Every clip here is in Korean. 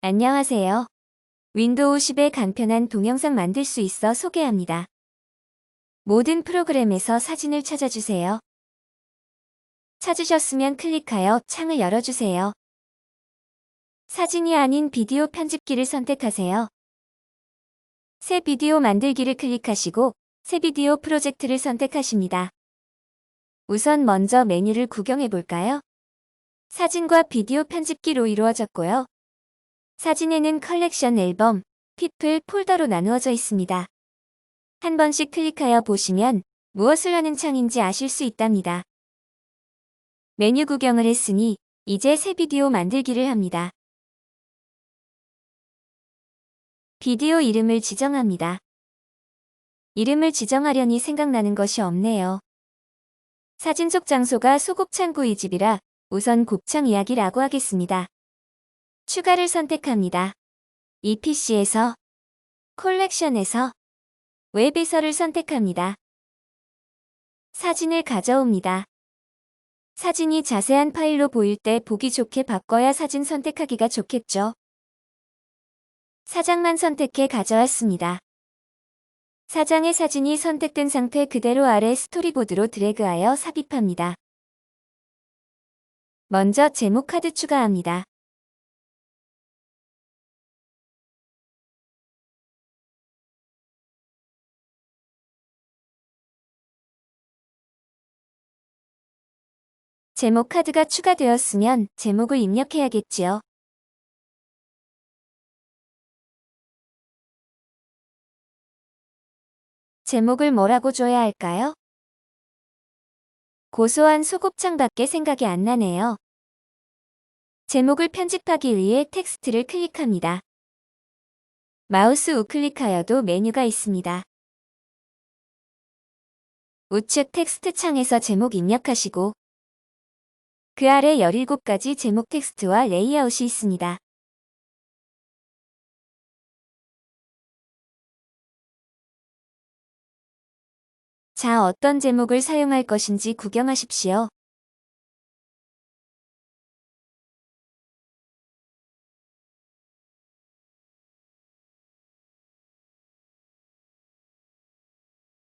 안녕하세요. 윈도우 10의 간편한 동영상 만들 수 있어 소개합니다. 모든 프로그램에서 사진을 찾아주세요. 찾으셨으면 클릭하여 창을 열어주세요. 사진이 아닌 비디오 편집기를 선택하세요. 새 비디오 만들기를 클릭하시고 새 비디오 프로젝트를 선택하십니다. 우선 먼저 메뉴를 구경해 볼까요? 사진과 비디오 편집기로 이루어졌고요. 사진에는 컬렉션 앨범, 피플, 폴더로 나누어져 있습니다. 한 번씩 클릭하여 보시면 무엇을 하는 창인지 아실 수 있답니다. 메뉴 구경을 했으니 이제 새 비디오 만들기를 합니다. 비디오 이름을 지정합니다. 이름을 지정하려니 생각나는 것이 없네요. 사진 속 장소가 소곱창 구이 집이라 우선 곱창 이야기라고 하겠습니다. 추가를 선택합니다. 이 PC에서 콜렉션에서 웹에서를 선택합니다. 사진을 가져옵니다. 사진이 자세한 파일로 보일 때 보기 좋게 바꿔야 사진 선택하기가 좋겠죠. 사장만 선택해 가져왔습니다. 사장의 사진이 선택된 상태 그대로 아래 스토리보드로 드래그하여 삽입합니다. 먼저 제목 카드 추가합니다. 제목 카드가 추가되었으면 제목을 입력해야겠지요. 제목을 뭐라고 줘야 할까요? 고소한 소곱창밖에 생각이 안 나네요. 제목을 편집하기 위해 텍스트를 클릭합니다. 마우스 우클릭하여도 메뉴가 있습니다. 우측 텍스트 창에서 제목 입력하시고 그 아래 17가지 제목 텍스트와 레이아웃이 있습니다. 자, 어떤 제목을 사용할 것인지 구경하십시오.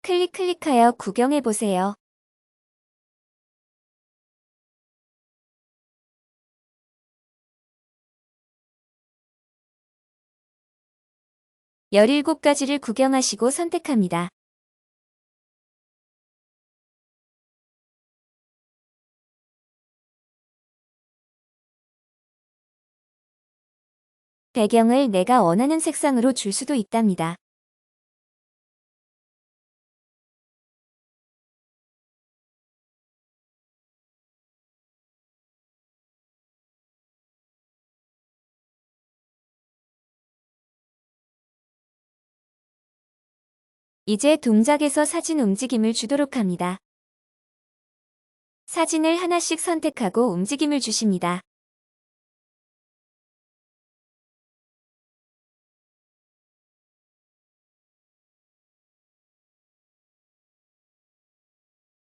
클릭 클릭하여 구경해 보세요. 열일곱 가지를 구경하시고 선택합니다. 배경을 내가 원하는 색상으로 줄 수도 있답니다. 이제 동작에서 사진 움직임을 주도록 합니다. 사진을 하나씩 선택하고 움직임을 주십니다.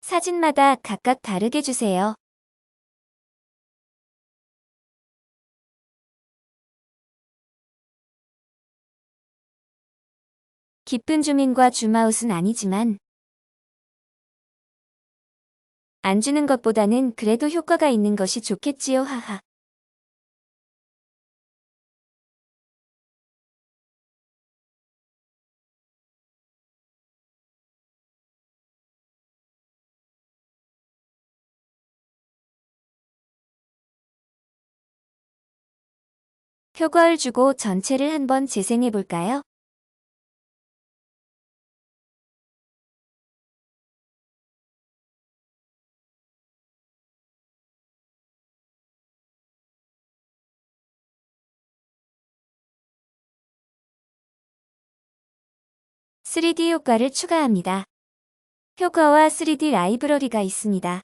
사진마다 각각 다르게 주세요. 기쁜 주민과 줌아웃은 아니지만 안 주는 것보다는 그래도 효과가 있는 것이 좋겠지요 하하. 효과를 주고 전체를 한번 재생해 볼까요? (3D) 효과를 추가합니다. 효과와 3D 라이브러리가 있습니다.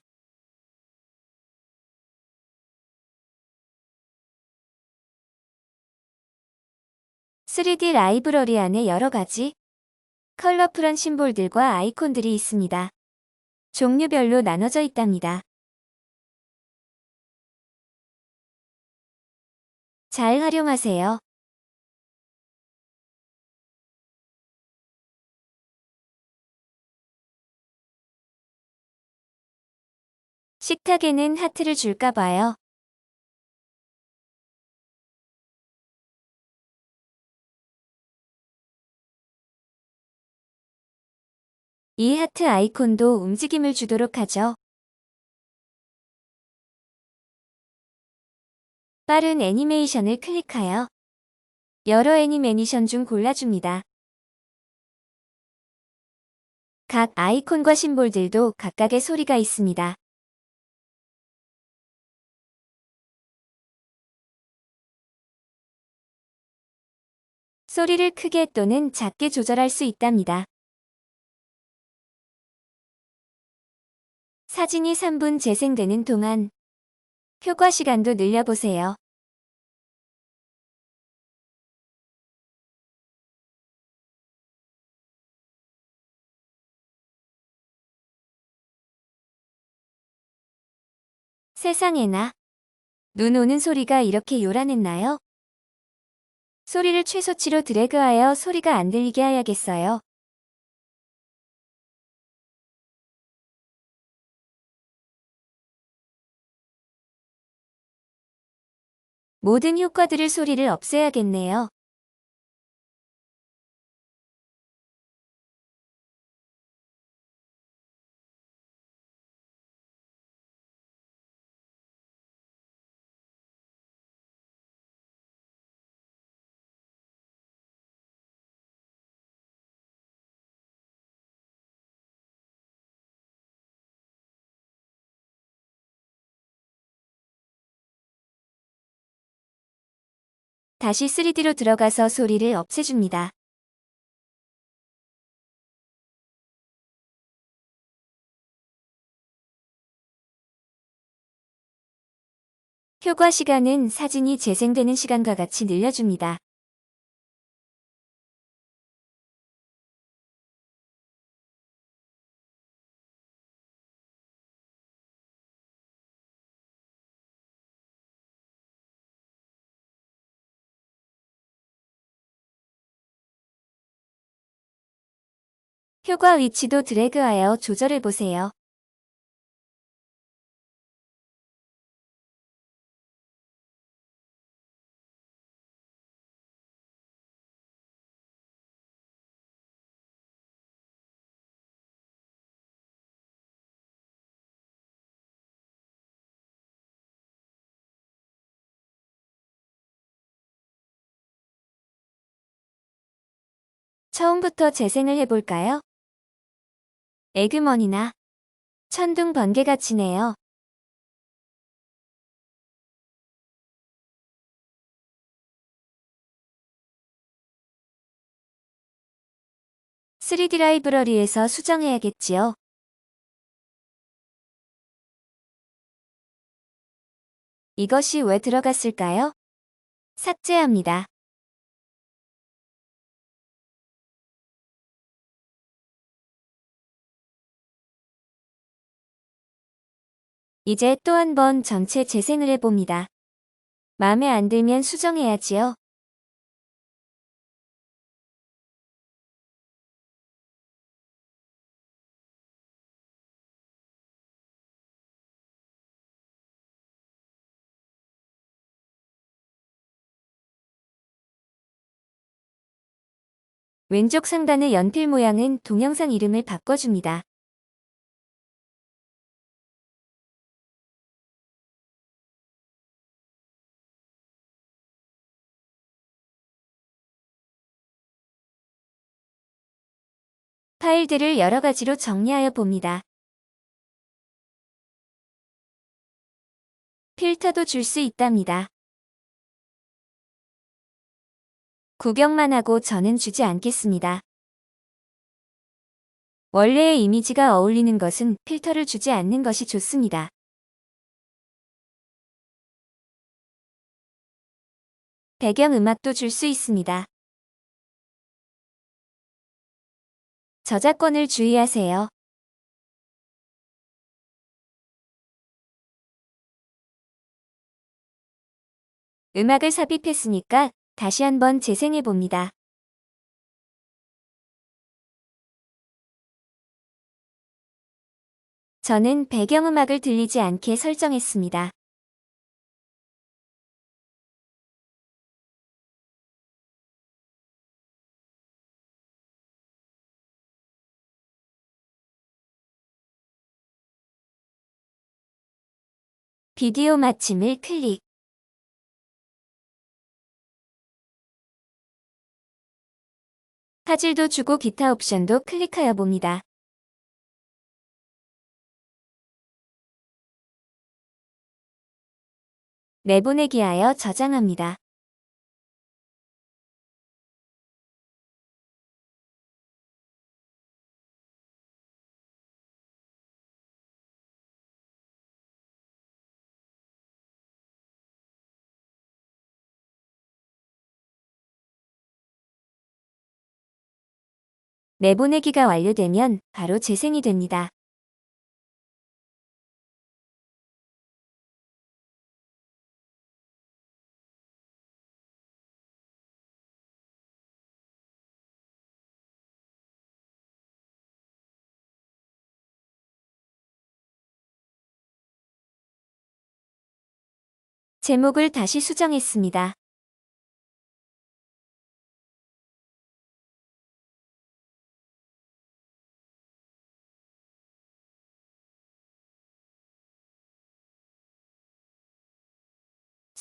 3D 라이브러리 안에 여러 가지 컬러풀한 심볼들과 아이콘들이 있습니다. 종류별로 나눠져 있답니다. 잘 활용하세요. 식탁에는 하트를 줄까 봐요. 이 하트 아이콘도 움직임을 주도록 하죠. 빠른 애니메이션을 클릭하여 여러 애니메이션 중 골라줍니다. 각 아이콘과 심볼들도 각각의 소리가 있습니다. 소리를 크게 또는 작게 조절할 수 있답니다. 사진이 3분 재생되는 동안 효과 시간도 늘려보세요. 세상에나 눈 오는 소리가 이렇게 요란했나요? 소리를 최소치로 드래그하여 소리가 안 들리게 해야겠어요. 모든 효과들을 소리를 없애야겠네요. 다시 3D로 들어가서 소리를 없애줍니다. 효과 시간은 사진이 재생되는 시간과 같이 늘려줍니다. 효과 위치도 드래그하여 조절해 보세요. 처음부터 재생을 해볼까요? 에그머니나 천둥 번개같이네요. (3D) 라이브러리에서 수정해야겠지요. 이것이 왜 들어갔을까요? 삭제합니다. 이제 또 한 번 전체 재생을 해봅니다. 마음에 안 들면 수정해야지요. 왼쪽 상단의 연필 모양은 동영상 이름을 바꿔줍니다. 파일들을 여러 가지로 정리하여 봅니다. 필터도 줄 수 있답니다. 구경만 하고 저는 주지 않겠습니다. 원래의 이미지가 어울리는 것은 필터를 주지 않는 것이 좋습니다. 배경 음악도 줄 수 있습니다. 저작권을 주의하세요. 음악을 삽입했으니까 다시 한번 재생해 봅니다. 저는 배경음악을 들리지 않게 설정했습니다. 비디오 마침을 클릭. 화질도 주고 기타 옵션도 클릭하여 봅니다. 내보내기 하여 저장합니다. 내보내기가 완료되면 바로 재생이 됩니다. 제목을 다시 수정했습니다.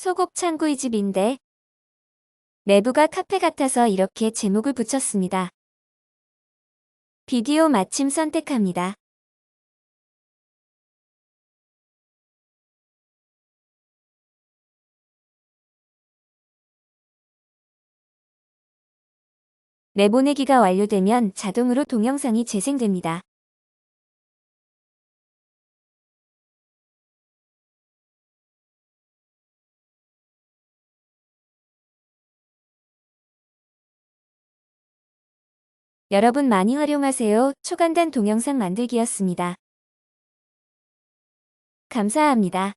소곡 창구이 집인데 내부가 카페 같아서 이렇게 제목을 붙였습니다. 비디오 마침 선택합니다. 내보내기가 완료되면 자동으로 동영상이 재생됩니다. 여러분 많이 활용하세요. 초간단 동영상 만들기였습니다. 감사합니다.